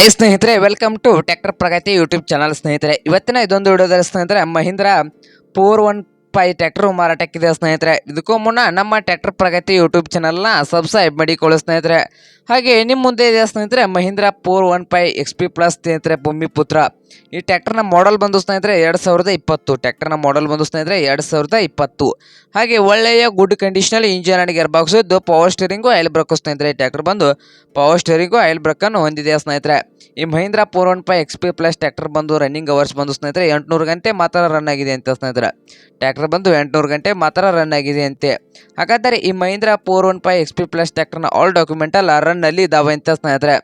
Hi ಸ್ನೇಹಿತರೆ welcome to tractor Pragati YouTube channel ಸ್ನೇಹಿತರೆ. ಇವತ್ತಿನ ಇದೊಂದು ವಿಡಿಯೋದಲ್ಲಿ ಸ್ನೇಹಿತರೆ, Mahindra four one five tractor ಮಾರಾಟಕ್ಕಿದೆ ಸ್ನೇಹಿತರೆ. ಇದಕ್ಕೂ ಮುನ್ನ ನಮ್ಮ ಟ್ರ್ಯಾಕ್ಟರ್ ಪ್ರಗತಿ ಯೂಟ್ಯೂಬ್ ಚಾನಲ್ನ ಸಬ್ಸ್ಕ್ರೈಬ್ ಮಾಡಿಕೊಳ್ಳಿ ಸ್ನೇಹಿತರೆ. ಹಾಗೆ ನಿಮ್ಮ ಮುಂದೆ ಇದೆ ಸ್ನೇಹಿತರೆ Mahindra four one five X P plus ಸ್ನೇಹಿತರೆ ಭೂಮಿಪುತ್ರ ಈ ಟ್ರ್ಯಾಕ್ಟರ್ನ ಮಾಡೆಲ್ ಬಂದು ಸ್ನೇಹಿತರೆ ಎರಡು ಸಾವಿರದ ಇಪ್ಪತ್ತು. ಟ್ರ್ಯಾಕ್ಟರ್ನ ಮಾಡೆಲ್ ಬಂದು ಸ್ನೇಹಿತರೆ ಎರಡು ಸಾವಿರದ ಇಪ್ಪತ್ತು. ಹಾಗೆ ಒಳ್ಳೆಯ ಗುಡ್ ಕಂಡೀಷನಲ್ಲಿ ಇಂಜಿನ್ ಅಂಡ್ ಗೇರ್ ಬಾಕ್ಸ್ ಇದ್ದು ಪವರ್ ಸ್ಟೇರಿಂಗು ಆಯಿಲ್ ಬ್ರೇಕು ಸ್ನೇಹಿತರೆ ಈ ಟ್ರ್ಯಾಕ್ಟರ್ ಬಂದು ಪವರ್ ಸ್ಟೇರಿಂಗು ಆಯಿಲ್ ಬ್ರೇಕನ್ನು ಹೊಂದಿದೆ ಸ್ನೇಹಿತರೆ. ಈ Mahindra four one five X P plus tractor ಬಂದು ರನ್ನಿಂಗ್ ಅವರ್ಸ್ ಬಂದು ಸ್ನೇಹಿತರೆ ಎಂಟುನೂರು ಗಂಟೆ ಮಾತ್ರ ರನ್ ಆಗಿದೆ ಅಂತ ಸ್ನೇಹಿತರೆ. ಟ್ರ್ಯಾಕ್ಟರ್ ಬಂದು ಎಂಟುನೂರು ಗಂಟೆ ಮಾತ್ರ ರನ್ ಆಗಿದೆ ಅಂತೆ ಹಾಗಾದರೆ ಈ Mahindra four one five X P plus ಟ್ಯಾಕ್ಟರ್ನ all ಡಾಕ್ಯುಮೆಂಟಲ್ ರನ್ನಲ್ಲಿ ಇದಾವೆ ಅಂತ ಸ್ನೇಹಿತರೆ.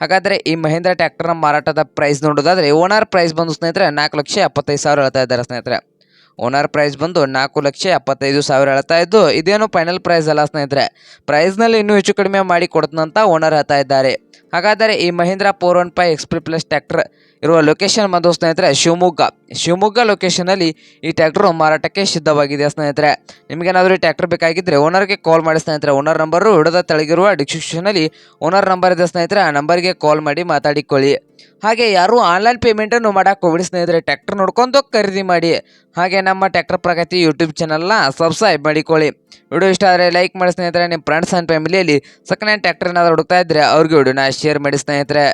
ಹಾಗಾದರೆ ಈ ಮಹೀಂದ್ರ ಟ್ಯಾಕ್ಟರ್ನ ಮಾರಾಟದ ಪ್ರೈಸ್ ನೋಡೋದಾದರೆ ಓನರ್ ಪ್ರೈಸ್ ಬಂದು ಸ್ನೇಹಿತರೆ ನಾಲ್ಕು ಲಕ್ಷ ಎಪ್ಪತ್ತೈದು ಸಾವಿರ ಹೇಳ್ತಾ ಇದ್ದಾರೆ ಸ್ನೇಹಿತರೆ. ಓನರ್ ಪ್ರೈಸ್ ಬಂದು ನಾಲ್ಕು ಲಕ್ಷ ಎಪ್ಪತ್ತೈದು ಸಾವಿರ ಹೇಳ್ತಾ ಇದ್ದು, ಇದೇನು ಫೈನಲ್ ಪ್ರೈಸ್ ಅಲ್ಲ ಸ್ನೇಹಿತರೆ. ಪ್ರೈಸ್ನಲ್ಲಿ ಇನ್ನೂ ಹೆಚ್ಚು ಕಡಿಮೆ ಮಾಡಿ ಕೊಡ್ತಂತ ಓನರ್ ಹೇಳ್ತಾ ಇದ್ದಾರೆ. ಹಾಗಾದರೆ ಈ Mahindra four one five X P plus tractor ಇರುವ ಲೊಕೇಶನ್ ಬಂದು ಸ್ನೇಹಿತರೆ, ಶಿವಮೊಗ್ಗ. ಶಿವಮೊಗ್ಗ ಲೊಕೇಶನಲ್ಲಿ ಈ ಟ್ರ್ಯಾಕ್ಟರ್ ಮಾರಾಟಕ್ಕೆ ಸಿದ್ಧವಾಗಿದೆ ಸ್ನೇಹಿತರೆ. ನಿಮಗೇನಾದರೂ ಈ ಟ್ರ್ಯಾಕ್ಟರ್ ಬೇಕಾಗಿದ್ದರೆ ಓನರ್ಗೆ ಕಾಲ್ ಮಾಡಿ ಸ್ನೇಹಿತರೆ. ಓನರ್ ನಂಬರು ಹಿಡಿದ ತೆಳಗಿರುವ ಡಿಸ್ಕ್ರಿಪ್ಷನಲ್ಲಿ ಓನರ್ ನಂಬರ್ ಇದೆ ಸ್ನೇಹಿತರೆ. ಆ ನಂಬರ್ಗೆ ಕಾಲ್ ಮಾಡಿ ಮಾತಾಡಿಕೊಳ್ಳಿ. ಹಾಗೆ ಯಾರು ಆನ್ಲೈನ್ ಪೇಮೆಂಟನ್ನು ಮಾಡೋಕ್ಕೆ ಹೋಗಿ ಸ್ನೇಹಿತರೆ. ಟ್ರ್ಯಾಕ್ಟರ್ ನೋಡ್ಕೊಂಡು ಖರೀದಿ ಮಾಡಿ. ಹಾಗೆ ನಮ್ಮ ಟ್ರ್ಯಾಕ್ಟರ್ ಪ್ರಗತಿ ಯೂಟ್ಯೂಬ್ ಚಾನಲ್ನ ಸಬ್ಸ್ಕ್ರೈಬ್ ಮಾಡಿಕೊಳ್ಳಿ. ವಿಡಿಯೋ ಇಷ್ಟ ಆದರೆ ಲೈಕ್ ಮಾಡಿ ಸ್ನೇಹಿತರೆ. ನಿಮ್ಮ ಫ್ರೆಂಡ್ಸ್ ಆ್ಯಂಡ್ ಫ್ಯಾಮಿಲಿಯಲ್ಲಿ ಸೆಕೆಂಡ್ ಹ್ಯಾಂಡ್ ಟ್ರ್ಯಾಕ್ಟರ್ ಏನಾದರೂ ಹುಡುಕ್ತಾ ಇದ್ದರೆ ಅವ್ರಿಗೆ ವಿಡಿಯೋನ ಶೇರ್ ಮಾಡಿ ಸ್ನೇಹಿತರೆ.